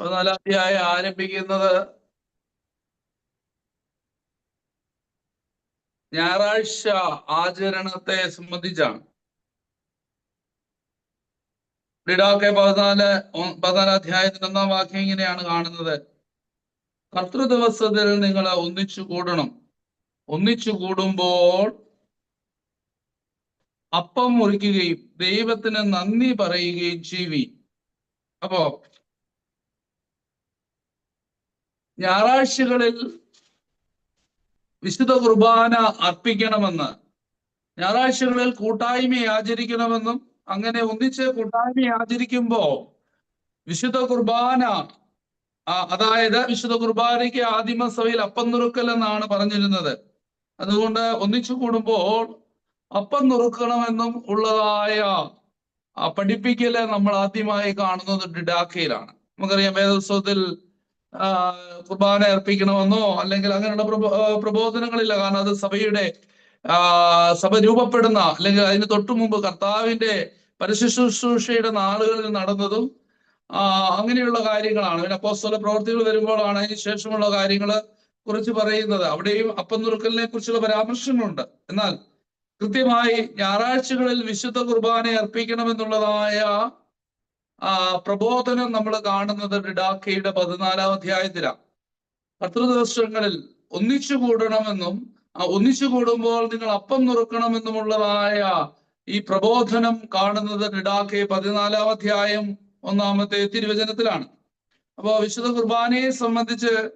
പതിനാലാം അധ്യായം ആരംഭിക്കുന്നത് ഞായറാഴ്ച ആചരണത്തെ സംബന്ധിച്ചാണ്. ഡിഡാക്കെ പതിനാല് പതിനാലാം അധ്യായത്തിന്റെ ഒന്നാം വാക്യം ഇങ്ങനെയാണ് കാണുന്നത്. കർത്തൃ ദിവസത്തിൽ നിങ്ങൾ ഒന്നിച്ചു കൂടണം. ഒന്നിച്ചു കൂടുമ്പോൾ അപ്പം മുറിക്കുകയും ദൈവത്തിന് നന്ദി പറയുകയും ചെയ്യും അപ്പോ ഞായറാഴ്ചകളിൽ വിശുദ്ധ കുർബാന അർപ്പിക്കണമെന്ന് ഞായറാഴ്ചകളിൽ കൂട്ടായ്മ ആചരിക്കണമെന്നും അങ്ങനെ ഒന്നിച്ച് കൂട്ടായ്മ ആചരിക്കുമ്പോ വിശുദ്ധ കുർബാന അതായത് വിശുദ്ധ കുർബാനയ്ക്ക് ആദിമ സഭയിൽ അപ്പം നുറുക്കൽ എന്നാണ് പറഞ്ഞിരുന്നത്. അതുകൊണ്ട് ഒന്നിച്ചു കൂടുമ്പോൾ അപ്പം നുറുക്കണമെന്നും ഉള്ളതായ പഠിപ്പിക്കൽ നമ്മൾ ആദ്യമായി കാണുന്നത് ഡിഡാക്കയിലാണ്. നമുക്കറിയാം വേദോത്സവത്തിൽ കുർബാന അർപ്പിക്കണമെന്നോ അല്ലെങ്കിൽ അങ്ങനെയുള്ള പ്രബോ പ്രബോധനങ്ങളില്ല. കാരണം അത് സഭയുടെ സഭ രൂപപ്പെടുന്ന അല്ലെങ്കിൽ അതിന് തൊട്ടു മുമ്പ് കർത്താവിന്റെ പരിശുശ്രൂഷയുടെ നാളുകളിൽ നടന്നതും അങ്ങനെയുള്ള കാര്യങ്ങളാണ്. പിന്നെ അപ്പോസ്തല പ്രവർത്തികൾ വരുമ്പോഴാണ് അതിന് ശേഷമുള്ള കാര്യങ്ങൾ കുറിച്ച് പറയുന്നത്. അവിടെയും അപ്പം നുറുക്കലിനെ കുറിച്ചുള്ള പരാമർശങ്ങളുണ്ട്. എന്നാൽ കൃത്യമായി ഞായറാഴ്ചകളിൽ വിശുദ്ധ കുർബാന അർപ്പിക്കണമെന്നുള്ളതായ പ്രബോധനം നമ്മൾ കാണുന്നത് ഡിഡാക്കയുടെ പതിനാലാം അധ്യായത്തിലാണ്. കർത്തൃദിവസങ്ങളിൽ ഒന്നിച്ചു കൂടണമെന്നും ഒന്നിച്ചു കൂടുമ്പോൾ നിങ്ങൾ അപ്പം നുറുക്കണമെന്നുമുള്ളതായ ഈ പ്രബോധനം കാണുന്നത് ഡിഡാക്കെ പതിനാലാം അധ്യായം ഒന്നാമത്തെ തിരുവചനത്തിലാണ്. അപ്പോൾ വിശുദ്ധ കുർബാനയെ സംബന്ധിച്ച്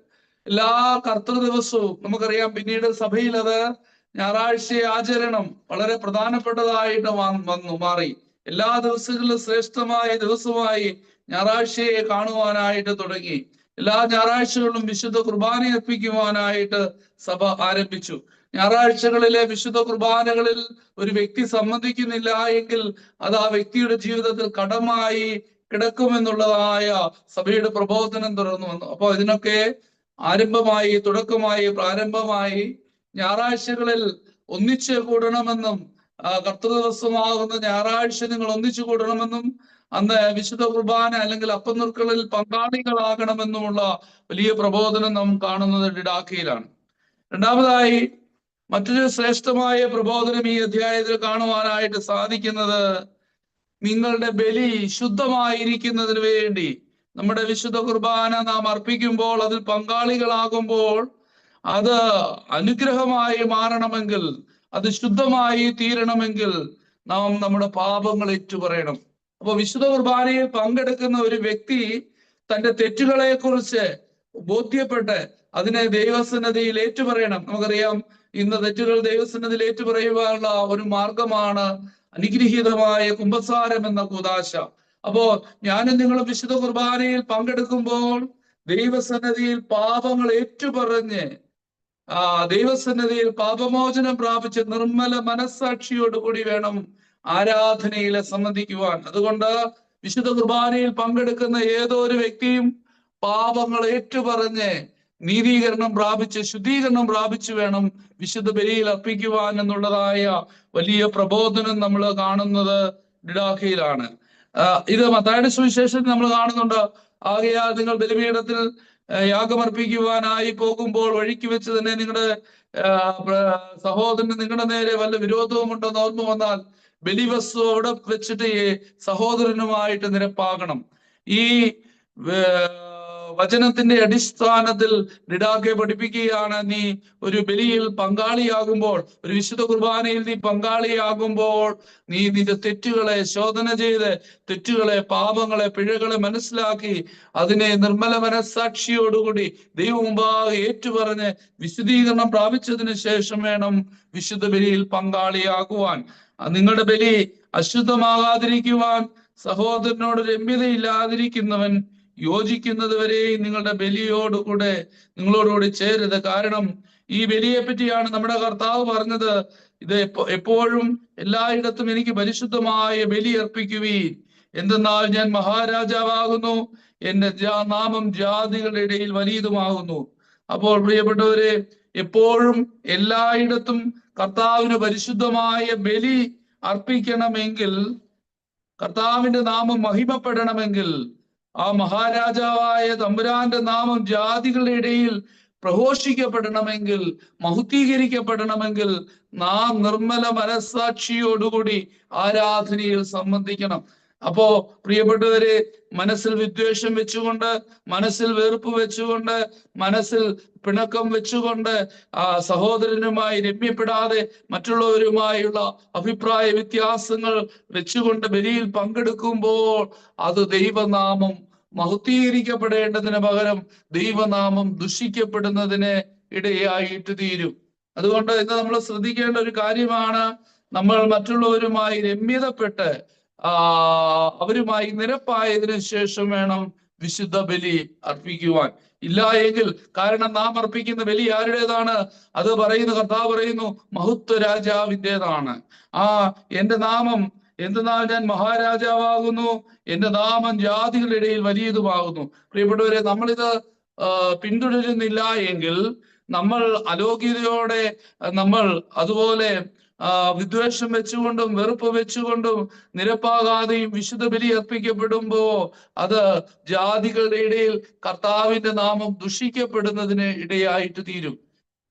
എല്ലാ കർത്തൃ ദിവസവും നമുക്കറിയാം പിന്നീട് സഭയിൽ അത് ഞായറാഴ്ച ആചരണം വളരെ പ്രധാനപ്പെട്ടതായിട്ട് വന്നു മാറി. എല്ലാ ദിവസങ്ങളിലും ശ്രേഷ്ഠമായ ദിവസമായി ഞായറാഴ്ചയെ കാണുവാനായിട്ട് തുടങ്ങി. എല്ലാ ഞായറാഴ്ചകളിലും വിശുദ്ധ കുർബാന അർപ്പിക്കുവാനായിട്ട് സഭ ആരംഭിച്ചു. ഞായറാഴ്ചകളിലെ വിശുദ്ധ കുർബാനകളിൽ ഒരു വ്യക്തി സംബന്ധിക്കുന്നില്ല എങ്കിൽ അത് ആ വ്യക്തിയുടെ ജീവിതത്തിൽ കടമായി കിടക്കുമെന്നുള്ളതായ സഭയുടെ പ്രബോധനം തുടർന്നു വന്നു. അപ്പൊ ഇതിനൊക്കെ ആരംഭമായി തുടക്കമായി പ്രാരംഭമായി ഞായറാഴ്ചകളിൽ ഒന്നിച്ചു കൂടണമെന്നും കർത്തൃദിവസമാകുന്ന ഞായറാഴ്ച നിങ്ങൾ ഒന്നിച്ചു കൂടണമെന്നും അന്ന് വിശുദ്ധ കുർബാന അല്ലെങ്കിൽ അപ്പനുറുക്കളിൽ പങ്കാളികളാകണമെന്നുമുള്ള വലിയ പ്രബോധനം നാം കാണുന്നത് ഡിഡാക്കയിലാണ് രണ്ടാമതായി മറ്റൊരു ശ്രേഷ്ഠമായ പ്രബോധനം ഈ അധ്യായത്തിൽ കാണുവാനായിട്ട് സാധിക്കുന്നത് നിങ്ങളുടെ ബലി ശുദ്ധമായിരിക്കുന്നതിന് വേണ്ടി നമ്മുടെ വിശുദ്ധ കുർബാന നാം അർപ്പിക്കുമ്പോൾ അതിൽ പങ്കാളികളാകുമ്പോൾ അത് അനുഗ്രഹമായി മാറണമെങ്കിൽ അത് ശുദ്ധമായി തീരണമെങ്കിൽ നാം നമ്മുടെ പാപങ്ങൾ ഏറ്റുപറയണം. അപ്പൊ വിശുദ്ധ കുർബാനയിൽ പങ്കെടുക്കുന്ന ഒരു വ്യക്തി തന്റെ തെറ്റുകളെ കുറിച്ച് ബോധ്യപ്പെട്ട് അതിനെ ദൈവസന്നതിയിൽ ഏറ്റുപറയണം. നമുക്കറിയാം ഇന്ന് തെറ്റുകൾ ദൈവസന്നതിയിൽ ഏറ്റുപറയുവാനുള്ള ഒരു മാർഗമാണ് അനുഗ്രഹീതമായ കുംഭസാരം എന്ന കൂതാശ അപ്പോ ഞാനും നിങ്ങളും വിശുദ്ധ കുർബാനയിൽ പങ്കെടുക്കുമ്പോൾ ദൈവസന്നതിയിൽ പാപങ്ങൾ ഏറ്റുപറഞ്ഞ് ആ ദൈവസന്നതിയിൽ പാപമോചനം പ്രാപിച്ച് നിർമ്മല മനസ്സാക്ഷിയോടുകൂടി വേണം ആരാധനയിലെ സംബന്ധിക്കുവാൻ അതുകൊണ്ട് വിശുദ്ധ കുർബാനയിൽ പങ്കെടുക്കുന്ന ഏതോ ഒരു വ്യക്തിയും പാപങ്ങൾ ഏറ്റുപറഞ്ഞ് നീതീകരണം പ്രാപിച്ച് ശുദ്ധീകരണം പ്രാപിച്ചു വേണം വിശുദ്ധ ബലിയിൽ അർപ്പിക്കുവാൻ എന്നുള്ളതായ വലിയ പ്രബോധനം നമ്മൾ കാണുന്നത് ഡിഡാഖയിലാണ് ഇത് മത്തായുടെ സുവിശേഷത്തിൽ നമ്മൾ കാണുന്നുണ്ട്. ആകയാൽ നിങ്ങൾ ബലിപീഠത്തിൽ യാഗമർപ്പിക്കുവാനായി പോകുമ്പോൾ വഴിക്ക് വെച്ച് തന്നെ നിങ്ങളുടെ സഹോദരന് നിങ്ങളുടെ നേരെ വല്ല വിരോധവും ഉണ്ടെന്ന് ഓർമ്മ വന്നാൽ ബലിവസ്തു അവിടെ വെച്ചിട്ട് സഹോദരനുമായിട്ട് നിരപ്പാകണം. ഈ വചനത്തിന്റെ അടിസ്ഥാനത്തിൽ നിടാക്കെ പഠിപ്പിക്കുകയാണ്. നീ ഒരു ബലിയിൽ പങ്കാളിയാകുമ്പോൾ ഒരു വിശുദ്ധ കുർബാനയിൽ നീ പങ്കാളിയാകുമ്പോൾ നീ നിന്റെ തെറ്റുകളെ ശോധന ചെയ്ത് തെറ്റുകളെ പാപങ്ങളെ പിഴകളെ മനസ്സിലാക്കി അതിനെ നിർമ്മല മനസ്സാക്ഷിയോടുകൂടി ദൈവമുമ്പാകെ ഏറ്റുപറഞ്ഞ് വിശുദ്ധീകരണം പ്രാപിച്ചതിന് ശേഷം വേണം വിശുദ്ധ ബലിയിൽ പങ്കാളിയാകുവാൻ. നിങ്ങളുടെ ബലി അശുദ്ധമാകാതിരിക്കുവാൻ സഹോദരനോട് രമ്യതയില്ലാതിരിക്കുന്നവൻ യോജിക്കുന്നത് വരെയും നിങ്ങളുടെ ബലിയോടുകൂടെ നിങ്ങളോടുകൂടി ചേരരുത്. കാരണം ഈ ബലിയെ പറ്റിയാണ് നമ്മുടെ കർത്താവ് പറഞ്ഞത്. ഇത് എപ്പോ എപ്പോഴും എല്ലായിടത്തും എനിക്ക് പരിശുദ്ധമായ ബലി അർപ്പിക്കുവീൻ. എന്തെന്നാൽ ഞാൻ മഹാരാജാവാകുന്നു. എന്റെ നാമം ജാതികളുടെ ഇടയിൽ വലിയതുമാകുന്നു. അപ്പോൾ പ്രിയപ്പെട്ടവരെ എപ്പോഴും എല്ലായിടത്തും കർത്താവിന് പരിശുദ്ധമായ ബലി അർപ്പിക്കണമെങ്കിൽ കർത്താവിന്റെ നാമം മഹിമപ്പെടണമെങ്കിൽ ആ മഹാരാജാവായ തമ്പുരാന്റെ നാമം ജാതികളുടെ ഇടയിൽ പ്രഘോഷിക്കപ്പെടണമെങ്കിൽ മഹുദ്ധീകരിക്കപ്പെടണമെങ്കിൽ നാം നിർമ്മല മനസ്സാക്ഷിയോടുകൂടി ആരാധനയിൽ സംബന്ധിക്കണം. അപ്പോ പ്രിയപ്പെട്ടവരെ മനസ്സിൽ വിദ്വേഷം വെച്ചുകൊണ്ട് മനസ്സിൽ വെറുപ്പ് വെച്ചുകൊണ്ട് മനസ്സിൽ പിണക്കം വെച്ചുകൊണ്ട് ആ സഹോദരനുമായി രമ്യപ്പെടാതെ മറ്റുള്ളവരുമായുള്ള അഭിപ്രായ വ്യത്യാസങ്ങൾ വെച്ചുകൊണ്ട് ബലിയിൽ പങ്കെടുക്കുമ്പോൾ അത് ദൈവനാമം മഹുദ്ധീകരിക്കപ്പെടേണ്ടതിന് പകരം ദൈവനാമം ദുഷിക്കപ്പെടുന്നതിന് ഇടയായിട്ട് തീരും. അതുകൊണ്ട് ഇന്ന് നമ്മൾ ശ്രദ്ധിക്കേണ്ട ഒരു കാര്യമാണ് നമ്മൾ മറ്റുള്ളവരുമായി രമ്യതപ്പെട്ട് അവരുമായി നിരപ്പായതിനു ശേഷം വേണം വിശുദ്ധ ബലി അർപ്പിക്കുവാൻ. ഇല്ല എങ്കിൽ കാരണം നാം അർപ്പിക്കുന്ന ബലി ആരുടേതാണ്? അത് പറയുന്നു കർത്താവ് പറയുന്നു മഹത്വ രാജാവിന്റെതാണ്. ആ എന്റെ നാമം എന്തെന്നാൽ ഞാൻ മഹാരാജാവാകുന്നു എന്റെ നാമം ജാതികളുടെ ഇടയിൽ വലിയതുമാകുന്നു. പ്രിയപ്പെട്ടവരെ നമ്മളിത് പിന്തുടരുന്നില്ല എങ്കിൽ നമ്മൾ അലോഗ്യതയോടെ നമ്മൾ അതുപോലെ വിദ്വേഷം വെച്ചുകൊണ്ടും വെറുപ്പ് വെച്ചുകൊണ്ടും നിരപ്പാകാതെയും വിശുദ്ധ ബലി അർപ്പിക്കപ്പെടുമ്പോ അത് ജാതികളുടെ ഇടയിൽ കർത്താവിന്റെ നാമം ദുഷിക്കപ്പെടുന്നതിന് ഇടയായിട്ട് തീരും.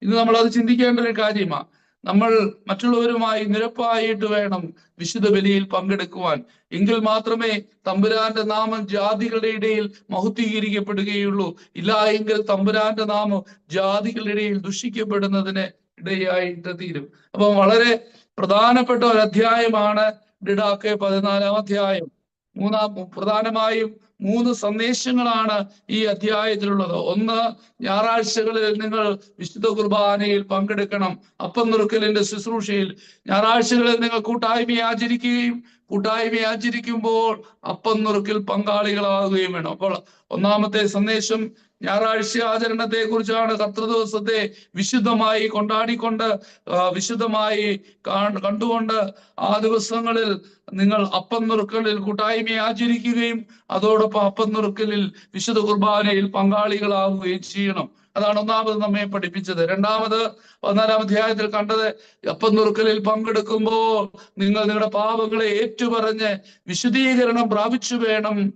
ഇന്ന് നമ്മൾ അത് ചിന്തിക്കേണ്ട ഒരു കാര്യമാണ് നമ്മൾ മറ്റുള്ളവരുമായി നിരപ്പായിട്ട് വേണം വിശുദ്ധ ബലിയിൽ പങ്കെടുക്കുവാൻ. എങ്കിൽ മാത്രമേ തമ്പുരാന്റെ നാമം ജാതികളുടെ ഇടയിൽ മഹുദ്ധീകരിക്കപ്പെടുകയുള്ളൂ ഇല്ല എങ്കിൽ തമ്പുരാന്റെ നാമം ജാതികളുടെ ഇടയിൽ ദുഷിക്കപ്പെടുന്നതിന് ഇടയായിട്ട് തീരും. അപ്പൊ വളരെ പ്രധാനപ്പെട്ട ഒരു അധ്യായമാണ് ഡിഡാക്കെ പതിനാലാം അധ്യായം. മൂന്നാം പ്രധാനമായും മൂന്ന് സന്ദേശങ്ങളാണ് ഈ അധ്യായത്തിലുള്ളത്. ഒന്ന് ഞായറാഴ്ചകളിൽ നിങ്ങൾ വിശുദ്ധ കുർബാനയിൽ പങ്കെടുക്കണം. അപ്പം നുറുക്കലിന്റെ ശുശ്രൂഷയിൽ. ഞായറാഴ്ചകളിൽ നിങ്ങൾ കൂട്ടായ്മ ആചരിക്കുകയും കൂട്ടായ്മ ആചരിക്കുമ്പോൾ അപ്പം നുറുക്കിൽ പങ്കാളികളാകുകയും വേണം. അപ്പോൾ ഒന്നാമത്തെ സന്ദേശം ഞായറാഴ്ച ആചരണത്തെ കുറിച്ചാണ് കർത്തൃദിവസത്തെ വിശുദ്ധമായി കൊണ്ടാടിക്കൊണ്ട് വിശുദ്ധമായി കണ്ടുകൊണ്ട് ആ ദിവസങ്ങളിൽ നിങ്ങൾ അപ്പം നുറുക്കലിൽ കൂട്ടായ്മ ആചരിക്കുകയും അതോടൊപ്പം അപ്പം നുറുക്കലിൽ വിശുദ്ധ കുർബാനയിൽ പങ്കാളികളാവുകയും ചെയ്യണം. അതാണ് ഒന്നാമത് നമ്മെ പഠിപ്പിച്ചത്. രണ്ടാമത് പതിനാലാം അധ്യായത്തിൽ കണ്ടത് അപ്പം നുറുക്കലിൽ പങ്കെടുക്കുമ്പോൾ നിങ്ങൾ നിങ്ങളുടെ പാപങ്ങളെ ഏറ്റുപറഞ്ഞ് വിശുദ്ധീകരണം പ്രാപിച്ചു വേണം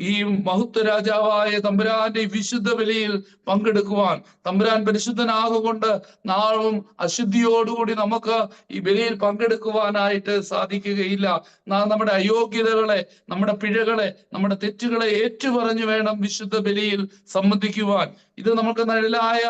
ഈ മഹത്വ രാജാവായ തമ്പുരാന്റെ വിശുദ്ധ ബലിയിൽ പങ്കെടുക്കുവാൻ തമ്പുരാൻ പരിശുദ്ധനാകൊണ്ട് നാളും അശുദ്ധിയോടുകൂടി നമുക്ക് ഈ ബലിയിൽ പങ്കെടുക്കുവാനായിട്ട് സാധിക്കുകയില്ല. നാം നമ്മുടെ അയോഗ്യതകളെ നമ്മുടെ പിഴകളെ നമ്മുടെ തെറ്റുകളെ ഏറ്റുപറഞ്ഞു വേണം വിശുദ്ധ ബലിയിൽ സംബന്ധിക്കുവാൻ. ഇത് നമുക്ക് നിഴലായ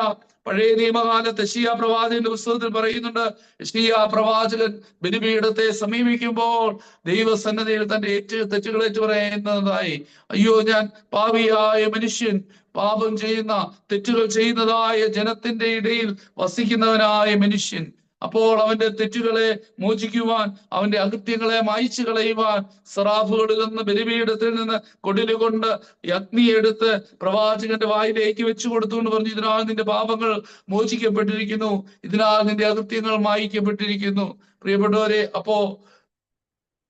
പഴയ നിയമകാലത്ത് ഷിയ പ്രവാചകന്റെ പുസ്തകത്തിൽ പറയുന്നുണ്ട് ഷിയ പ്രവാചകൻ ബലിപീഠത്തെ സമീപിക്കുമ്പോൾ ദൈവസന്നദ്ധയിൽ തന്റെ ഏറ്റ തെറ്റുകൾ ഏറ്റു പറയുന്നതായി അയ്യോ ഞാൻ പാവിയായ മനുഷ്യൻ പാപം ചെയ്യുന്ന തെറ്റുകൾ ചെയ്യുന്നതായ ജനത്തിന്റെ ഇടയിൽ വസിക്കുന്നവനായ മനുഷ്യൻ അപ്പോൾ അവന്റെ തെറ്റുകളെ മോചിക്കുവാൻ അവന്റെ അകൃത്യങ്ങളെ മായ്ച്ചു കളയുവാൻ സറാഫുകളിൽ നിന്ന് ബലിപീഠത്തിൽ നിന്ന് കൊടിലുകൊണ്ട് അഗ്നിയെടുത്ത് പ്രവാചകന്റെ വായിലേക്ക് വെച്ചു കൊടുത്തു എന്ന് പറഞ്ഞു ഇതിനാൽ നിന്റെ പാപങ്ങൾ മോചിക്കപ്പെട്ടിരിക്കുന്നു ഇതിനാൽ നിന്റെ അകൃത്യങ്ങൾ മായിക്കപ്പെട്ടിരിക്കുന്നു. പ്രിയപ്പെട്ടവരെ അപ്പോ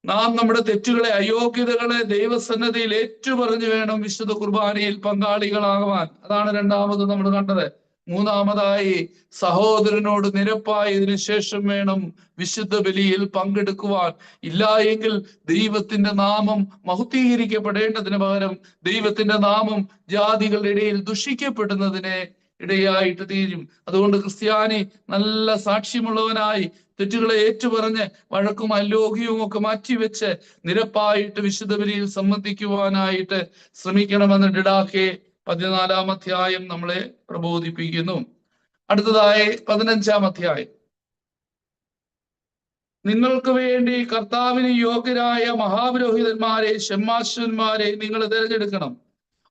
നാം നമ്മുടെ തെറ്റുകളെ അയോഗ്യതകളെ ദൈവസന്നദ്ധയിൽ ഏറ്റുപറഞ്ഞു വേണം വിശുദ്ധ കുർബാനയിൽ പങ്കാളികളാകുവാൻ. അതാണ് രണ്ടാമത് നമ്മൾ കണ്ടത്. മൂന്നാമതായി സഹോദരനോട് നിരപ്പായതിനു ശേഷം വേണം വിശുദ്ധ ബലിയിൽ പങ്കെടുക്കുവാൻ. ഇല്ല എങ്കിൽ ദൈവത്തിന്റെ നാമം മഹുദ്ധീകരിക്കപ്പെടേണ്ടതിന് പകരം ദൈവത്തിന്റെ നാമം ജാതികളുടെ ഇടയിൽ ദുഷിക്കപ്പെടുന്നതിനെ ഇടയായിട്ട് തീരും. അതുകൊണ്ട് ക്രിസ്ത്യാനി നല്ല സാക്ഷ്യമുള്ളവനായി തെറ്റുകളെ ഏറ്റുപറഞ്ഞ് വഴക്കും അലോകിയവും ഒക്കെ മാറ്റിവെച്ച് നിരപ്പായിട്ട് വിശുദ്ധ ബലിയിൽ സംബന്ധിക്കുവാനായിട്ട് ശ്രമിക്കണമെന്ന് ഡിഡാക്കെ പതിനാലാം അധ്യായം നമ്മളെ പ്രബോധിപ്പിക്കുന്നു. അടുത്തതായി പതിനഞ്ചാം അധ്യായം. നിങ്ങൾക്ക് വേണ്ടി കർത്താവിന് യോഗ്യരായ മഹാപുരോഹിതന്മാരെ ഷമ്മാശന്മാരെ നിങ്ങൾ തിരഞ്ഞെടുക്കണം.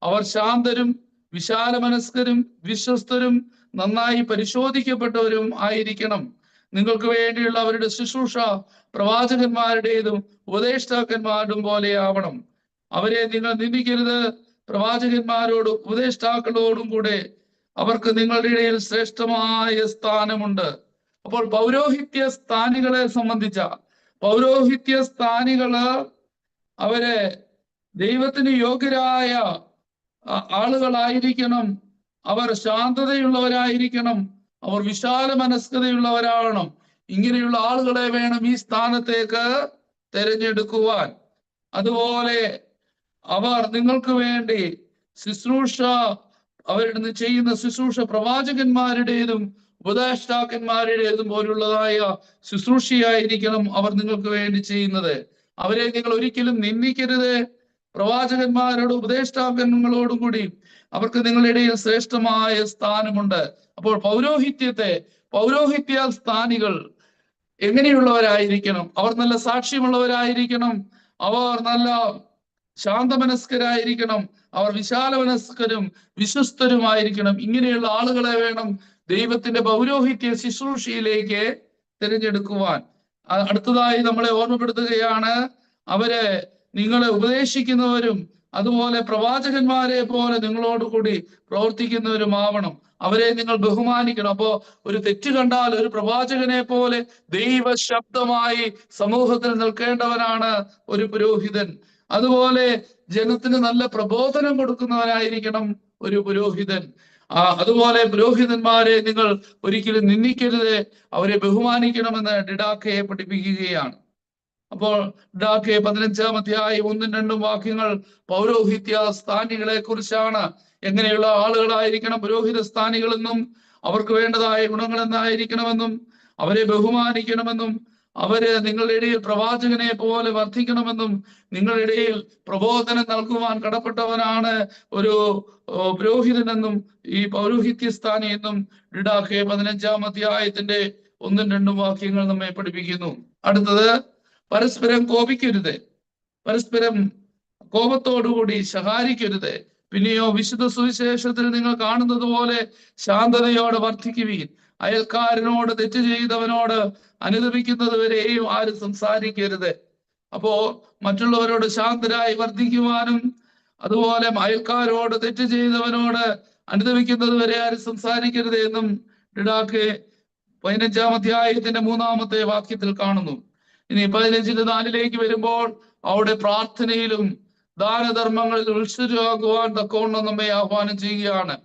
അവർ ശാന്തരും വിശാല മനസ്കരും വിശ്വസ്തരും നന്നായി പരിശോധിക്കപ്പെട്ടവരും ആയിരിക്കണം. നിങ്ങൾക്ക് വേണ്ടിയുള്ള അവരുടെ ശുശ്രൂഷ പ്രവാചകന്മാരുടേതും ഉപദേഷ്ടാക്കന്മാരുടെയും പോലെ ആവണം. അവരെ നിങ്ങൾ നിന്ദിക്കരുത്. പ്രവാചകന്മാരോടും ഉപദേഷ്ടാക്കളോടും കൂടെ അവർക്ക് നിങ്ങളുടെ ഇടയിൽ ശ്രേഷ്ഠമായ സ്ഥാനമുണ്ട്. അപ്പോൾ പൗരോഹിത്യ സ്ഥാനികളെ സംബന്ധിച്ച പൗരോഹിത്യ സ്ഥാനികൾ അവരെ ദൈവത്തിന് യോഗ്യരായ ആളുകളായിരിക്കണം. അവർ ശാന്തതയുള്ളവരായിരിക്കണം. അവർ വിശാല മനസ്കതയുള്ളവരാകണം. ഇങ്ങനെയുള്ള ആളുകളെ വേണം ഈ സ്ഥാനത്തേക്ക് തെരഞ്ഞെടുക്കുവാൻ. അതുപോലെ അവർ നിങ്ങൾക്ക് വേണ്ടി ശുശ്രൂഷ അവരുടെ ചെയ്യുന്ന ശുശ്രൂഷ പ്രവാചകന്മാരുടേതും ഉപദേഷ്ടാക്കന്മാരുടേതും പോലുള്ളതായ ശുശ്രൂഷയായിരിക്കണം അവർ നിങ്ങൾക്ക് വേണ്ടി ചെയ്യുന്നത്. അവരെ നിങ്ങൾ ഒരിക്കലും നിന്ദിക്കരുത്. പ്രവാചകന്മാരോട് ഉപദേഷ്ടാക്കന്മാരോടും കൂടി അവർക്ക് നിങ്ങളുടെ ഇടയിൽ ശ്രേഷ്ഠമായ സ്ഥാനമുണ്ട്. അപ്പോൾ പൗരോഹിത്യത്തെ പൗരോഹിത്യ സ്ഥാനികൾ എങ്ങനെയുള്ളവരായിരിക്കണം? അവർ നല്ല സാക്ഷ്യമുള്ളവരായിരിക്കണം. അവർ നല്ല ശാന്തമനസ്കരായിരിക്കണം. അവർ വിശാല മനസ്കരും വിശ്വസ്തരുമായിരിക്കണം. ഇങ്ങനെയുള്ള ആളുകളെ വേണം ദൈവത്തിന്റെ പൗരോഹിത്യ ശുശ്രൂഷയിലേക്ക് തിരഞ്ഞെടുക്കുവാൻ. അടുത്തതായി നമ്മളെ ഓർമ്മപ്പെടുത്തുകയാണ് അവരെ നിങ്ങളെ ഉപദേശിക്കുന്നവരും അതുപോലെ പ്രവാചകന്മാരെ പോലെ നിങ്ങളോട് കൂടി പ്രവർത്തിക്കുന്നവരുമാവണം. അവരെ നിങ്ങൾ ബഹുമാനിക്കണം. അപ്പോ ഒരു തെറ്റ് കണ്ടാൽ ഒരു പ്രവാചകനെ പോലെ ദൈവ ശബ്ദമായി സമൂഹത്തിൽ നിൽക്കേണ്ടവനാണ് ഒരു പുരോഹിതൻ. അതുപോലെ ജനത്തിന് നല്ല പ്രബോധനം കൊടുക്കുന്നവനായിരിക്കണം ഒരു പുരോഹിതൻ. ആ അതുപോലെ പുരോഹിതന്മാരെ നിങ്ങൾ ഒരിക്കലും നിന്ദിക്കരുത്. അവരെ ബഹുമാനിക്കണമെന്ന് ഡിഡാക്കയെ പഠിപ്പിക്കുകയാണ്. അപ്പോൾ ഡിഡാക്കെ പതിനഞ്ചാം അധ്യായം ഒന്നും രണ്ടും വാക്യങ്ങൾ പൗരോഹിത്യ സ്ഥാനികളെ കുറിച്ചാണ് എങ്ങനെയുള്ള ആളുകളായിരിക്കണം പുരോഹിത സ്ഥാനികളെന്നും അവർക്ക് വേണ്ടതായ ഗുണങ്ങൾ എന്തായിരിക്കണമെന്നും അവരെ ബഹുമാനിക്കണമെന്നും അവർ നിങ്ങളുടെ ഇടയിൽ പ്രവാചകനെ പോലെ വർദ്ധിക്കണമെന്നും നിങ്ങളുടെ ഇടയിൽ പ്രബോധനം നൽകുവാൻ കടപ്പെട്ടവനാണ് ഒരു പുരോഹിതനെന്നും ഈ പൗരോഹിത്യ സ്ഥാനി എന്നും ഡിഡാക്കെ പതിനഞ്ചാം അധ്യായത്തിന്റെ ഒന്നും രണ്ടും വാക്യങ്ങൾ നമ്മെ പഠിപ്പിക്കുന്നു. അടുത്തത് പരസ്പരം കോപിക്കരുത്. പരസ്പരം കോപത്തോടുകൂടി ശകാരിക്കരുത്. പിന്നെയോ വിശുദ്ധ സുവിശേഷത്തിൽ നിങ്ങൾ കാണുന്നത് പോലെ ശാന്തതയോടെ വർദ്ധിക്കുവീൻ അയൽക്കാരനോട് തെറ്റ് ചെയ്തവനോട് അനുദപിക്കുന്നത് വരെയും ആരും സംസാരിക്കരുത്. അപ്പോ മറ്റുള്ളവരോട് ശാന്തരായി വർദ്ധിക്കുവാനും അതുപോലെ അയൽക്കാരോട് തെറ്റ് ചെയ്തവനോട് അനുദപിക്കുന്നത് വരെ ആരും സംസാരിക്കരുത് എന്നും ഡിഡാക്ക് പതിനഞ്ചാം അധ്യായത്തിന്റെ മൂന്നാമത്തെ വാക്യത്തിൽ കാണുന്നു. ഇനി പതിനഞ്ചിന് നാലിലേക്ക് വരുമ്പോൾ അവിടെ പ്രാർത്ഥനയിലും ദാനധർമ്മങ്ങളിൽ ഉത്സരമാകുവാൻ തക്കവണ്ണം നമ്മെ ആഹ്വാനം ചെയ്യുകയാണ്.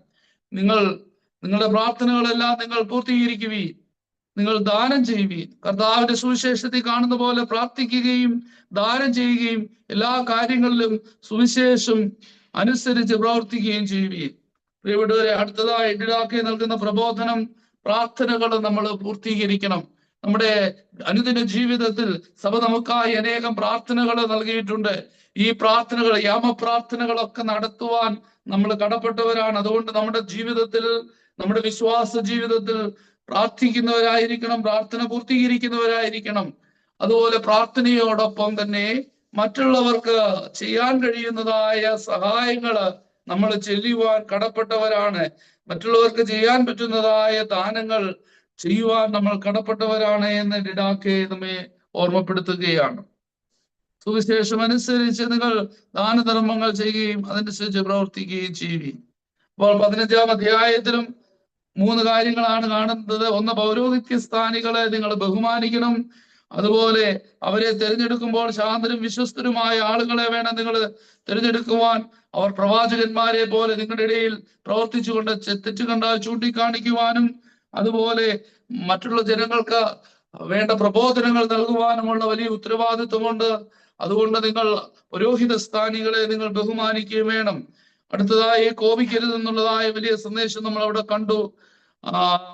നിങ്ങൾ നിങ്ങളുടെ പ്രാർത്ഥനകളെല്ലാം നിങ്ങൾ പൂർത്തീകരിക്കുകയും നിങ്ങൾ ദാനം ചെയ്യുകയും കർത്താവിന്റെ സുവിശേഷത്തിൽ കാണുന്ന പോലെ പ്രാർത്ഥിക്കുകയും ദാനം ചെയ്യുകയും എല്ലാ കാര്യങ്ങളിലും സുവിശേഷം അനുസരിച്ച് പ്രവർത്തിക്കുകയും ചെയ്യുകയും പ്രിയപ്പെട്ടവരെ അടുത്തതായി ഇടാക്കി നൽകുന്ന പ്രബോധനം പ്രാർത്ഥനകൾ നമ്മൾ പൂർത്തീകരിക്കണം. നമ്മുടെ അനുദിന ജീവിതത്തിൽ സഭ നമുക്കായി അനേകം പ്രാർത്ഥനകൾ നൽകിയിട്ടുണ്ട്. ഈ പ്രാർത്ഥനകൾ യാമപ്രാർത്ഥനകളൊക്കെ നടത്തുവാൻ നമ്മൾ കടപ്പെട്ടവരാണ്. അതുകൊണ്ട് നമ്മുടെ ജീവിതത്തിൽ നമ്മുടെ വിശ്വാസ ജീവിതത്തിൽ പ്രാർത്ഥിക്കുന്നവരായിരിക്കണം പ്രാർത്ഥന പൂർത്തീകരിക്കുന്നവരായിരിക്കണം. അതുപോലെ പ്രാർത്ഥനയോടൊപ്പം തന്നെ മറ്റുള്ളവർക്ക് ചെയ്യാൻ കഴിയുന്നതായ സഹായങ്ങൾ നമ്മൾ ചെല്ലുവാൻ കടപ്പെട്ടവരാണ്. മറ്റുള്ളവർക്ക് ചെയ്യാൻ പറ്റുന്നതായ ദാനങ്ങൾ ചെയ്യുവാൻ നമ്മൾ കടപ്പെട്ടവരാണ് എന്ന് ഡിഡാക്കെ നമ്മെ ഓർമ്മപ്പെടുത്തുകയാണ്. സുവിശേഷം അനുസരിച്ച് നിങ്ങൾ ദാനധർമ്മങ്ങൾ ചെയ്യുകയും അതനുസരിച്ച് പ്രവർത്തിക്കുകയും ചെയ്യുകയും അപ്പോൾ പതിനഞ്ചാം അധ്യായത്തിലും മൂന്ന് കാര്യങ്ങളാണ് കാണുന്നത്. ഒന്ന് പൗരോഹിത്യ സ്ഥാനികളെ നിങ്ങൾ ബഹുമാനിക്കണം. അതുപോലെ അവരെ തിരഞ്ഞെടുക്കുമ്പോൾ ശാന്തരും വിശ്വസ്തരുമായ ആളുകളെ വേണം നിങ്ങൾ തിരഞ്ഞെടുക്കുവാൻ. അവർ പ്രവാചകന്മാരെ പോലെ നിങ്ങളുടെ ഇടയിൽ പ്രവർത്തിച്ചുകൊണ്ട് തെറ്റ് കണ്ടാൽ ചൂണ്ടിക്കാണിക്കുവാനും അതുപോലെ മറ്റുള്ള ജനങ്ങൾക്ക് വേണ്ട പ്രബോധനങ്ങൾ നൽകുവാനുമുള്ള വലിയ ഉത്തരവാദിത്വമുണ്ട്. അതുകൊണ്ട് നിങ്ങൾ പുരോഹിത സ്ഥാനികളെ നിങ്ങൾ ബഹുമാനിക്കുകയും വേണം. അടുത്തതായി കോപിക്കരുത് എന്നുള്ളതായ വലിയ സന്ദേശം നമ്മൾ അവിടെ കണ്ടു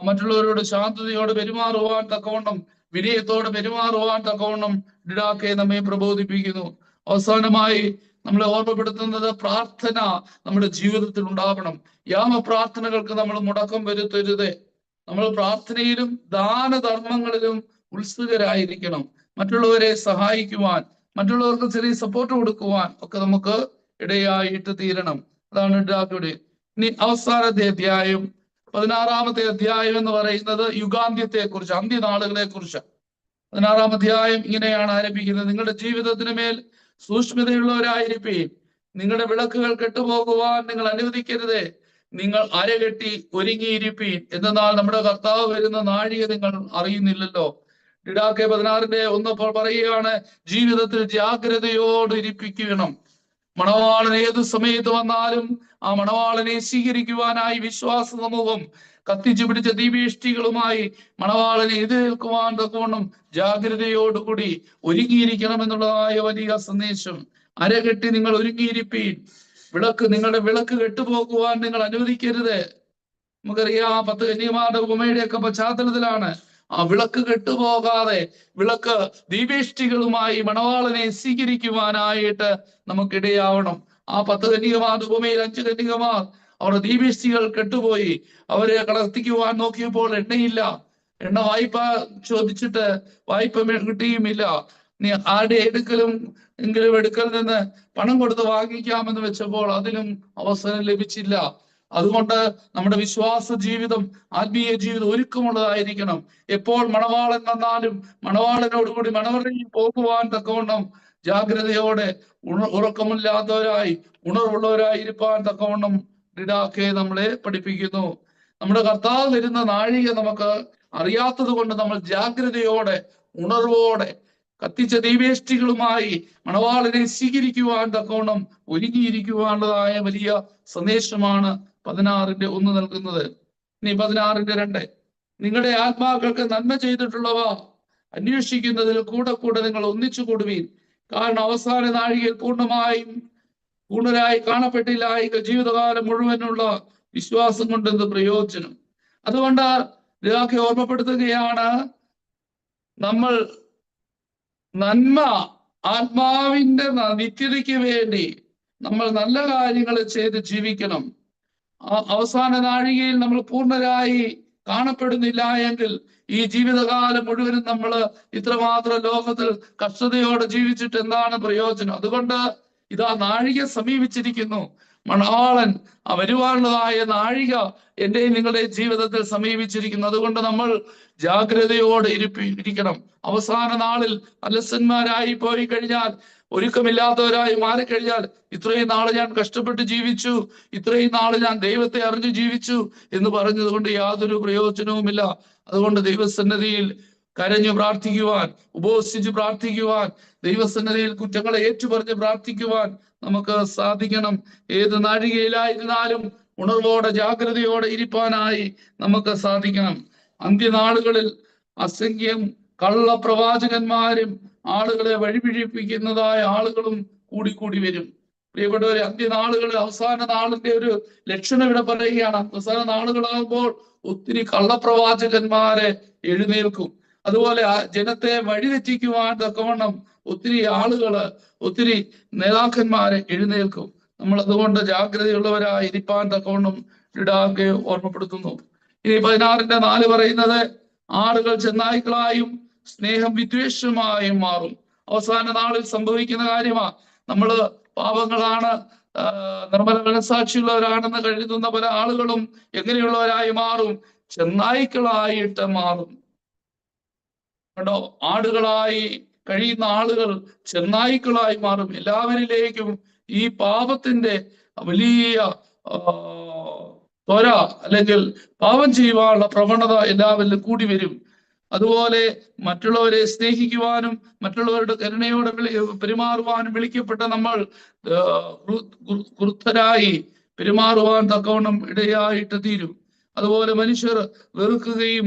മറ്റുള്ളവരോട് ശാന്തതയോട് പെരുമാറുവാൻ തക്കവണ്ണം വിനയത്തോട് പെരുമാറുവാൻ തക്കവണ്ണം ഡിഡാക്കെ നമ്മെ പ്രബോധിപ്പിക്കുന്നു. അവസാനമായി നമ്മളെ ഓർമ്മപ്പെടുത്തുന്നത് പ്രാർത്ഥന നമ്മുടെ ജീവിതത്തിൽ ഉണ്ടാവണം. യാമ പ്രാർത്ഥനകൾക്ക് നമ്മൾ മുടക്കം വരുത്തരുത്. നമ്മൾ പ്രാർത്ഥനയിലും ദാനധർമ്മങ്ങളിലും ഉത്സുകരായിരിക്കണം. മറ്റുള്ളവരെ സഹായിക്കുവാൻ മറ്റുള്ളവർക്ക് ചെറിയ സപ്പോർട്ട് കൊടുക്കുവാൻ ഒക്കെ നമുക്ക് ഇടയായിട്ട് തീരണം. അതാണ് ഡാക്കിയുടെ ഇനി അവസാനത്തെ അധ്യായം പതിനാറാമത്തെ അധ്യായം എന്ന് പറയുന്നത് യുഗാന്ത്യത്തെ കുറിച്ച് അന്ത്യനാളുകളെ കുറിച്ച് പതിനാറാം അധ്യായം ഇങ്ങനെയാണ് ആരംഭിക്കുന്നത്. നിങ്ങളുടെ ജീവിതത്തിന് മേൽ സൂക്ഷ്മതയുള്ളവരായിരിക്കും നിങ്ങളുടെ വിളക്കുകൾ കെട്ടുപോകുവാൻ നിങ്ങൾ അനുവദിക്കരുത്. നിങ്ങൾ അരകെട്ടി ഒരുങ്ങിയിരിപ്പീൻ. എന്നാൽ നമ്മുടെ കർത്താവ് വരുന്ന നാഴിക നിങ്ങൾ അറിയുന്നില്ലല്ലോ. ഡിഡാക്കെ പതിനാറിന്റെ ഒന്നപ്പോൾ പറയുകയാണ് ജീവിതത്തിൽ ജാഗ്രതയോട് ഇരിപ്പിക്കണം മണവാളൻ ഏത് സമയത്ത് വന്നാലും ആ മണവാളനെ സ്വീകരിക്കുവാനായി വിശ്വാസ സമൂഹം കത്തിച്ചു പിടിച്ച ദീപേഷ്ടികളുമായി മണവാളനെ എതിരേൽക്കുവാൻ തക്കവണ്ണം ജാഗ്രതയോടുകൂടി ഒരുങ്ങിയിരിക്കണം എന്നുള്ളതായ വലിയ സന്ദേശം. അരകെട്ടി നിങ്ങൾ ഒരുങ്ങിയിരിപ്പീൻ. വിളക്ക് നിങ്ങളുടെ വിളക്ക് കെട്ടുപോകുവാൻ നിങ്ങൾ അനുവദിക്കരുത്. നമുക്കറിയാം ആ പത്ത് കന്യമാരുടെ ഉപമയുടെ ഒക്കെ പശ്ചാത്തലത്തിലാണ് വിളക്ക് കെട്ടുപോകാതെ വിളക്ക് ദീപേഷ്ടികളുമായി മണവാളനെ സ്വീകരിക്കുവാനായിട്ട് നമുക്കിടയാവണം. ആ പത്ത് കന്യകമാർ ഉപമയിൽ അഞ്ച് കന്യകമാർ അവർ ദീപേഷ്ടികൾ കെട്ടുപോയി അവരെ കടത്തിക്കുവാൻ നോക്കിയപ്പോൾ എണ്ണയില്ല. എണ്ണ വായ്പ ചോദിച്ചിട്ട് വായ്പ കിട്ടിയുമില്ല. നീ ആരുടെ എടുക്കലും എങ്കിലും എടുക്കൽ നിന്ന് പണം കൊടുത്ത് വാങ്ങിക്കാമെന്ന് വെച്ചപ്പോൾ അതിനും അവസരം ലഭിച്ചില്ല. അതുകൊണ്ട് നമ്മുടെ വിശ്വാസ ജീവിതം ആത്മീയ ജീവിതം ഒരുക്കമുള്ളതായിരിക്കണം. എപ്പോൾ മണവാളൻ വന്നാലും മണവാളനോടുകൂടി മണവറയിൽ പോകുവാൻ തക്കവണ്ണം ജാഗ്രതയോടെ ഉറക്കമില്ലാത്തവരായി ഉണർവുള്ളവരായി ഇരിപ്പാൻ തക്കവണ്ണം ഡിഡാക്കെ നമ്മളെ പഠിപ്പിക്കുന്നു. നമ്മുടെ കർത്താവ് തരുന്ന നാഴിക നമുക്ക് അറിയാത്തത് കൊണ്ട് നമ്മൾ ജാഗ്രതയോടെ ഉണർവോടെ കത്തിച്ച ദൈവേഷ്ടികളുമായി മണവാളനെ സ്വീകരിക്കുവാൻ തക്കവണ്ണം ഒരുങ്ങിയിരിക്കുവാനുള്ളതായ വലിയ സന്ദേശമാണ് പതിനാറിന്റെ ഒന്ന് നൽകുന്നത്. ഇനി പതിനാറിന്റെ രണ്ട്. നിങ്ങളുടെ ആത്മാക്കൾക്ക് നന്മ ചെയ്തിട്ടുള്ളവ അന്വേഷിക്കുന്നതിൽ കൂടെ കൂടെ നിങ്ങൾ ഒന്നിച്ചു കൂടുവീൻ. കാരണം അവസാന നാഴികയിൽ പൂർണമായും പൂർണരായി കാണപ്പെട്ടില്ല ജീവിതകാലം മുഴുവനുള്ള വിശ്വാസം കൊണ്ട് എന്ത് പ്രയോജനം? അതുകൊണ്ട് ഇതൊക്കെ ഓർമ്മപ്പെടുത്തുകയാണ്. നമ്മൾ നന്മ ആത്മാവിന്റെ നിത്യതയ്ക്ക് വേണ്ടി നമ്മൾ നല്ല കാര്യങ്ങൾ ചെയ്ത് ജീവിക്കണം. അവസാന നാഴികയിൽ നമ്മൾ പൂർണരായി കാണപ്പെടുന്നില്ല എങ്കിൽ ഈ ജീവിതകാലം മുഴുവനും നമ്മൾ ഇത്രമാത്രം ലോകത്തിൽ കഷ്ടതയോടെ ജീവിച്ചിട്ട് എന്താണ് പ്രയോജനം? അതുകൊണ്ട് ഇതാ നാഴിക സമീപിച്ചിരിക്കുന്നു. മണവാളൻ വരുവാനുള്ളതായ നാഴിക എന്റെയും നിങ്ങളുടെ ജീവിതത്തിൽ സമീപിച്ചിരിക്കുന്നു. അതുകൊണ്ട് നമ്മൾ ജാഗ്രതയോടെ ഇരിപ്പി ഇരിക്കണം. അവസാന നാളിൽ അലസന്മാരായി പോയി കഴിഞ്ഞാൽ ഒരുക്കമില്ലാത്തവരായി മാറിക്കഴിഞ്ഞാൽ ഇത്രയും നാൾ ഞാൻ കഷ്ടപ്പെട്ട് ജീവിച്ചു ഇത്രയും നാൾ ഞാൻ ദൈവത്തെ അറിഞ്ഞു ജീവിച്ചു എന്ന് പറഞ്ഞത് കൊണ്ട് യാതൊരു പ്രയോജനവുമില്ല. അതുകൊണ്ട് ദൈവസന്നതിയിൽ കരഞ്ഞു പ്രാർത്ഥിക്കുവാൻ ഉപവസിച്ച് പ്രാർത്ഥിക്കുവാൻ ദൈവസന്നതിയിൽ കുറ്റങ്ങളെ ഏറ്റുപറഞ്ഞ് പ്രാർത്ഥിക്കുവാൻ നമുക്ക് സാധിക്കണം. ഏത് നാഴികയിലായിരുന്നാലും ഉണർവോടെ ജാഗ്രതയോടെ ഇരിപ്പാനായി നമുക്ക് സാധിക്കണം. അന്ത്യനാളുകളിൽ അസംഖ്യം കള്ളപ്രവാചകന്മാരും ആളുകളെ വഴിപിഴിപ്പിക്കുന്നതായ ആളുകളും കൂടിക്കൂടി വരും. പ്രിയപ്പെട്ടവരെ അന്ത്യനാളുകൾ അവസാന നാളിന്റെ ഒരു ലക്ഷണം ഇവിടെ പറയുകയാണ്. അവസാന നാളുകളാകുമ്പോൾ ഒത്തിരി കള്ളപ്രവാചകന്മാരെ എഴുന്നേൽക്കും. അതുപോലെ ജനത്തെ വഴിതെറ്റിക്കുവാൻ തക്കവണ്ണം ഒത്തിരി ആളുകൾ ഒത്തിരി നേതാക്കന്മാരെ എഴുന്നേൽക്കും. നമ്മൾ അതുകൊണ്ട് ജാഗ്രതയുള്ളവരായി ഇരിപ്പാൻ തക്കവണ്ണം ഇടാകെ ഓർമ്മപ്പെടുത്തുന്നു. ഇനി പതിനാറിന്റെ നാല് പറയുന്നത് ആളുകൾ ചെന്നായ്ക്കളായും സ്നേഹം വിദ്വേഷമായും മാറും. അവസാന നാളിൽ സംഭവിക്കുന്ന കാര്യമാ. നമ്മൾ പാപങ്ങളാണ് നിർമ്മല മനസാക്ഷിയുള്ളവരാണെന്ന് കരുതുന്ന പല ആളുകളും എങ്ങനെയുള്ളവരായി മാറും? ചെന്നായ്ക്കളായിട്ട് മാറും. കണ്ടോ? ആടുകളായി കഴിയുന്ന ആളുകൾ ചെന്നായ്ക്കളായി മാറും. എല്ലാവരിലേക്കും ഈ പാപത്തിന്റെ വലിയ ത്വര അല്ലെങ്കിൽ പാപം ചെയ്യുവാനുള്ള പ്രവണത എല്ലാവരിലും കൂടി വരും. അതുപോലെ മറ്റുള്ളവരെ സ്നേഹിക്കുവാനും മറ്റുള്ളവരുടെ കരുണയോടെ വിളി പെരുമാറുവാനും വിളിക്കപ്പെട്ട നമ്മൾ കുരുത്തരായി പെരുമാറുവാൻ തക്കവണ്ണം ഇടയായിട്ട് തീരും. അതുപോലെ മനുഷ്യർ വെറുക്കുകയും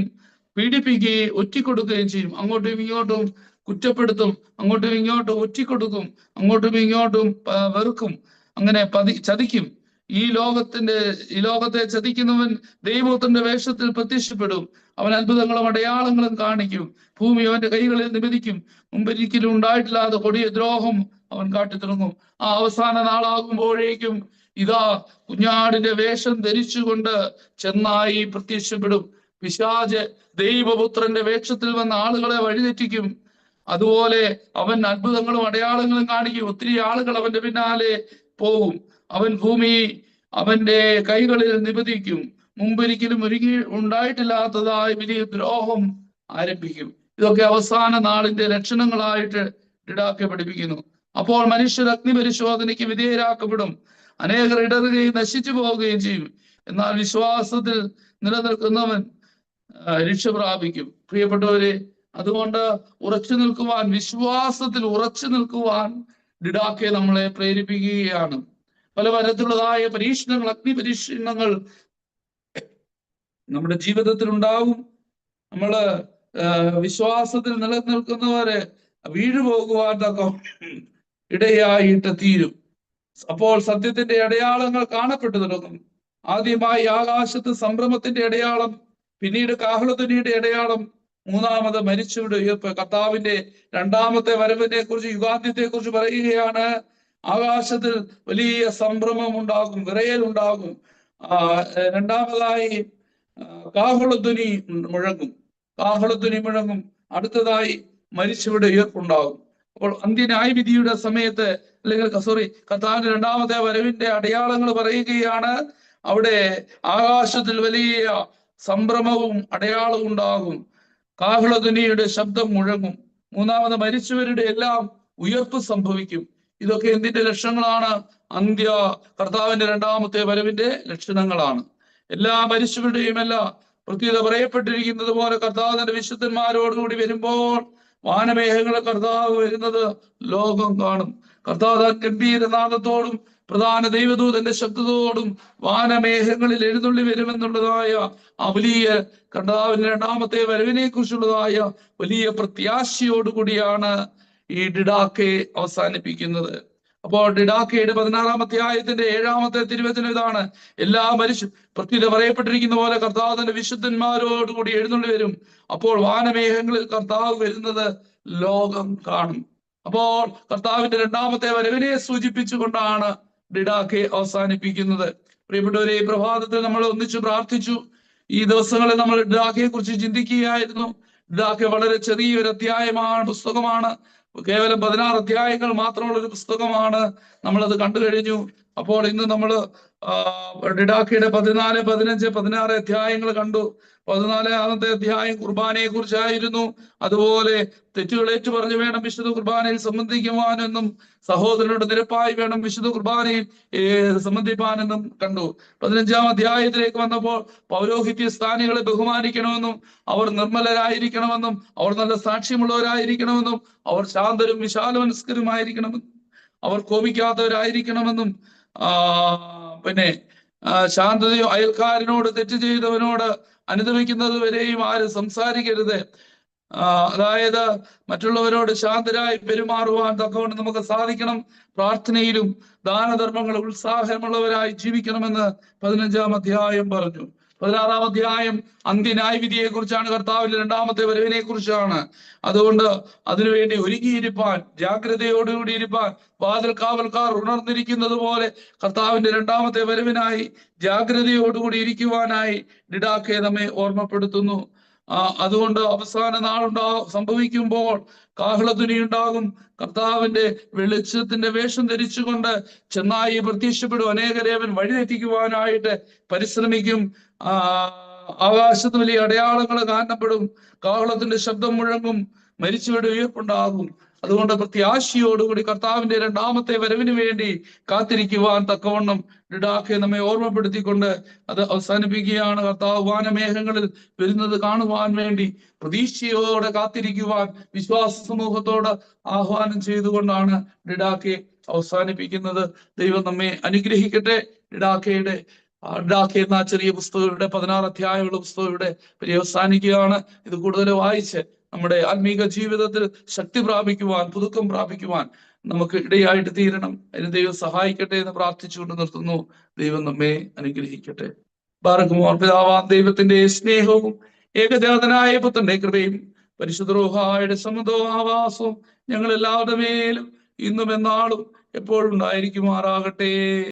പീഡിപ്പിക്കുകയും ഒറ്റിക്കൊടുക്കുകയും ചെയ്യും. അങ്ങോട്ടും ഇങ്ങോട്ടും കുറ്റപ്പെടുത്തും അങ്ങോട്ടും ഇങ്ങോട്ടും ഒറ്റിക്കൊടുക്കും അങ്ങോട്ടും ഇങ്ങോട്ടും വെറുക്കും അങ്ങനെ പതി ചതിക്കും. ഈ ലോകത്തിന്റെ ഈ ലോകത്തെ ചതിക്കുന്നവൻ ദൈവത്തിന്റെ വേഷത്തിൽ പ്രത്യക്ഷപ്പെടും. അവൻ അത്ഭുതങ്ങളും അടയാളങ്ങളും കാണിക്കും. ഭൂമി അവന്റെ കൈകളിൽ നിബദിക്കും മുമ്പൊരിക്കലും ഉണ്ടായിട്ടില്ലാതെ കൊടിയ ദ്രോഹം അവൻ കാട്ടിത്തുടങ്ങും. ആ അവസാന നാളാകുമ്പോഴേക്കും ഇതാ കുഞ്ഞാടിന്റെ വേഷം ധരിച്ചുകൊണ്ട് ചെന്നായി പ്രത്യക്ഷപ്പെടും. പിശാജ് ദൈവപുത്രന്റെ വേഷത്തിൽ വന്ന ആളുകളെ വഴിതെറ്റിക്കും. അതുപോലെ അവൻ അത്ഭുതങ്ങളും അടയാളങ്ങളും കാണിക്കും. ഒത്തിരി ആളുകൾ അവന്റെ പിന്നാലെ പോകും അവൻ ഭൂമി അവന്റെ കൈകളിൽ നിപതിക്കും മുമ്പൊരിക്കലും ഒരുങ്ങി ഉണ്ടായിട്ടില്ലാത്തതായ വലിയ ദ്രോഹം ആരംഭിക്കും. ഇതൊക്കെ അവസാന നാളിന്റെ ലക്ഷണങ്ങളായിട്ട് ഇടാക്കി പഠിപ്പിക്കുന്നു അപ്പോൾ മനുഷ്യർ അഗ്നി പരിശോധനയ്ക്ക് വിധേയരാക്കപ്പെടും. അനേകർ ഇടറുകയും നശിച്ചു പോവുകയും ചെയ്യും. എന്നാൽ വിശ്വാസത്തിൽ നിലനിൽക്കുന്നവൻ രക്ഷ പ്രാപിക്കും. പ്രിയപ്പെട്ടവരെ അതുകൊണ്ട് ഉറച്ചു നിൽക്കുവാൻ വിശ്വാസത്തിൽ ഉറച്ചു നിൽക്കുവാൻ ഡിഡാക്കെ നമ്മളെ പ്രേരിപ്പിക്കുകയാണ്. പല തരത്തിലുള്ളതായ പരീക്ഷണങ്ങൾ അഗ്നി പരീക്ഷണങ്ങൾ നമ്മുടെ ജീവിതത്തിൽ ഉണ്ടാവും നമ്മൾ വിശ്വാസത്തിൽ നിലനിൽക്കുന്നവരെ വീഴുപോകുവാൻ തക്ക ഇടയായിട്ട് തീരും. അപ്പോൾ സത്യത്തിന്റെ അടയാളങ്ങൾ കാണപ്പെട്ടു തുടങ്ങും ആദ്യമായി ആകാശത്ത് സംഭ്രമത്തിന്റെ അടയാളം പിന്നീട് കാഹളധ്വനിയുടെ അടയാളം മൂന്നാമത് മരിച്ചവരുടെ ഉയർപ്പ്. കർത്താവിന്റെ രണ്ടാമത്തെ വരവിനെ കുറിച്ച് യുഗാന്ത്യത്തെ കുറിച്ച് പറയുകയാണ് ആകാശത്തിൽ വലിയ സംഭ്രമം ഉണ്ടാകും വിറയൽ ഉണ്ടാകും രണ്ടാമതായി കാഹളധ്വനി മുഴങ്ങും. കാഹളധ്വനി മുഴങ്ങും. അടുത്തതായി മരിച്ചവരുടെ ഉയർപ്പുണ്ടാകും. അപ്പോൾ അന്ത്യന്യായവിധിയുടെ സമയത്ത് അല്ലെങ്കിൽ സോറി കർത്താവിന്റെ രണ്ടാമത്തെ വരവിന്റെ അടയാളങ്ങൾ പറയുകയാണ് അവിടെ ആകാശത്തിൽ വലിയ സംഭ്രമവും അടയാളവും ഉണ്ടാകും. കാഹളധ്വനിയുടെ ശബ്ദം മുഴങ്ങും. മൂന്നാമത് മരിച്ചവരുടെ എല്ലാം ഉയർപ്പ് സംഭവിക്കും. ഇതൊക്കെ എന്തിന്റെ ലക്ഷണങ്ങളാണ്? അന്ത്യ കർത്താവിന്റെ രണ്ടാമത്തെ വരവിന്റെ ലക്ഷണങ്ങളാണ്. എല്ലാ മരിച്ചവരുടെയും എല്ലാ പ്രത്യേകത പറയപ്പെട്ടിരിക്കുന്നത് പോലെ കർത്താവിന്റെ വിശുദ്ധന്മാരോടുകൂടി വരുമ്പോൾ വാനമേഘങ്ങളെ കർത്താവ് വരുന്നത് ലോകം കാണും. കർത്താവ് ഗംഭീരനാഥത്തോടും പ്രധാന ദൈവദൂതന്റെ ശബ്ദത്തോടും വാനമേഘങ്ങളിൽ എഴുന്നള്ളി വരുമെന്നുള്ളതായ ആ വലിയ കർത്താവിന്റെ രണ്ടാമത്തെ വരവിനെ കുറിച്ചുള്ളതായ വലിയ പ്രത്യാശയോടുകൂടിയാണ് ഈ ഡിഡാക്കെ അവസാനിപ്പിക്കുന്നത്. അപ്പോ ഡിഡാക്കയുടെ പതിനാറാം അധ്യായത്തിന്റെ ഏഴാമത്തെ തിരുവചനം ഇതാണ്. എല്ലാ മനുഷ്യ പ്രത്യേക പറയപ്പെട്ടിരിക്കുന്ന പോലെ കർത്താവിന്റെ വിശുദ്ധന്മാരോടുകൂടി എഴുന്നള്ളി വരും. അപ്പോൾ വാനമേഘങ്ങളിൽ കർത്താവ് വരുന്നത് ലോകം കാണും. അപ്പോൾ കർത്താവിന്റെ രണ്ടാമത്തെ വരവിനെ സൂചിപ്പിച്ചുകൊണ്ടാണ് ഡിഡാക്കെ അവസാനിപ്പിക്കുന്നത്. പ്രിയപ്പെട്ടവരെ ഈ പ്രഭാതത്തിൽ നമ്മൾ ഒന്നിച്ചു പ്രാർത്ഥിച്ചു. ഈ ദിവസങ്ങളിൽ നമ്മൾ ഡിഡാക്കയെ കുറിച്ച് ചിന്തിക്കുകയായിരുന്നു. ഡിഡാക്കെ വളരെ ചെറിയൊരു അധ്യായമാണ് പുസ്തകമാണ്. കേവലം പതിനാറ് അധ്യായങ്ങൾ മാത്രമുള്ള ഒരു പുസ്തകമാണ് നമ്മളത് കണ്ടു കഴിഞ്ഞു. അപ്പോൾ ഇന്ന് നമ്മൾ ഡിഡാക്കയുടെ പതിനാല് പതിനഞ്ച് പതിനാറ് അധ്യായങ്ങൾ കണ്ടു. പതിനാലാമത്തെ അധ്യായം കുർബാനയെ കുറിച്ചായിരുന്നു അതുപോലെ തെറ്റുകൾ ഏറ്റു പറഞ്ഞു വേണം വിശുദ്ധ കുർബാനയിൽ സംബന്ധിക്കുവാനെന്നും സഹോദരനോട് നിരപ്പായി വേണം വിശുദ്ധ കുർബാനയിൽ സംബന്ധിപ്പാനെന്നും കണ്ടു. പതിനഞ്ചാം അധ്യായത്തിലേക്ക് വന്നപ്പോൾ പൗരോഹിത്യ സ്ഥാനികളെ ബഹുമാനിക്കണമെന്നും അവർ നിർമ്മലരായിരിക്കണമെന്നും അവർ നല്ല സാക്ഷ്യമുള്ളവരായിരിക്കണമെന്നും അവർ ശാന്തരും വിശാലമനസ്കരുമായിരിക്കണമെന്നും അവർ കോപിക്കാത്തവരായിരിക്കണമെന്നും ആ പിന്നെ ശാന്തതയോ അയൽക്കാരനോട് തെറ്റ് ചെയ്തവനോട് അനുദമിക്കുന്നത് വരെയും ആരും സംസാരിക്കരുത്. അതായത് മറ്റുള്ളവരോട് ശാന്തരായി പെരുമാറുവാൻ തക്കവണ്ണം നമുക്ക് സാധിക്കണം. പ്രാർത്ഥനയിലും ദാനധർമ്മങ്ങൾ ഉത്സാഹമുള്ളവരായി ജീവിക്കണമെന്ന് പതിനഞ്ചാം അധ്യായം പറഞ്ഞു. പതിനാറാം അധ്യായം അന്ത്യന്യായവിധിയെ കുറിച്ചാണ് കർത്താവിന്റെ രണ്ടാമത്തെ വരവിനെ കുറിച്ചാണ് അതുകൊണ്ട് അതിനുവേണ്ടി ഒരുങ്ങിയിരിപ്പാൻ ജാഗ്രതയോടുകൂടി ഇരിപ്പാൻ വാതിൽ കാവൽക്കാർ ഉണർന്നിരിക്കുന്നത് പോലെ കർത്താവിന്റെ രണ്ടാമത്തെ വരവിനായി ജാഗ്രതയോടുകൂടി ഇരിക്കുവാനായി ഡിഡാക്കെ നമ്മെ ഓർമ്മപ്പെടുത്തുന്നു. അതുകൊണ്ട് അവസാന നാളുണ്ടാ സംഭവിക്കുമ്പോൾ കാഹളധ്വനി ഉണ്ടാകും. കർത്താവിന്റെ വെളിച്ചത്തിന്റെ വേഷം ധരിച്ചുകൊണ്ട് ചെന്നായി പ്രത്യക്ഷപ്പെടും. അനേകരേവൻ വഴിതെറ്റിക്കുവാനായിട്ട് പരിശ്രമിക്കും. ആകാശത്ത് വലിയ അടയാളങ്ങൾ കാണപ്പെടും. കാഹളത്തിന്റെ ശബ്ദം മുഴങ്ങും. മരിച്ചവരുടെ ഉയർപ്പുണ്ടാകും. അതുകൊണ്ട് പ്രത്യാശയോടുകൂടി കർത്താവിന്റെ രണ്ടാമത്തെ വരവിന് വേണ്ടി കാത്തിരിക്കുവാൻ തക്കവണ്ണം ഡിഡാക്കെ നമ്മെ ഓർമ്മപ്പെടുത്തിക്കൊണ്ട് അത് അവസാനിപ്പിക്കുകയാണ്. കർത്താവ് വാനമേഘങ്ങളിൽ വരുന്നത് കാണുവാൻ വേണ്ടി പ്രതീക്ഷയോടെ കാത്തിരിക്കുവാൻ വിശ്വാസ സമൂഹത്തോട് ആഹ്വാനം ചെയ്തുകൊണ്ടാണ് ഡിഡാക്കെ അവസാനിപ്പിക്കുന്നത്. ദൈവം നമ്മെ അനുഗ്രഹിക്കട്ടെ. ഡിഡാക്കയുടെ ആ ഡിഡാക്കെ എന്ന ചെറിയ പുസ്തകയുടെ പതിനാറ് അധ്യായമുള്ള പുസ്തകയുടെ പര്യവസാനിക്കുകയാണ് ഇത് കൂടുതൽ വായിച്ച് നമ്മുടെ ആത്മീക ജീവിതത്തിൽ ശക്തി പ്രാപിക്കുവാൻ പുതുക്കം പ്രാപിക്കുവാൻ നമുക്ക് ഇടയായിട്ട് തീരണം. അതിന് ദൈവം സഹായിക്കട്ടെ എന്ന് പ്രാർത്ഥിച്ചുകൊണ്ട് നിർത്തുന്നു. ദൈവം നമ്മെ അനുഗ്രഹിക്കട്ടെ. ബാറക്കുമോർ പിതാവാം ദൈവത്തിന്റെ സ്നേഹവും ഏകജാതനായ പുത്രന്റെ കൃപയും പരിശുദ്ധരോഹായുടെ ആവാസവും ഞങ്ങൾ എല്ലാവരുടെ മേലും ഇന്നും എന്നാളും എപ്പോഴും ഉണ്ടായിരിക്കുമാറാകട്ടെ.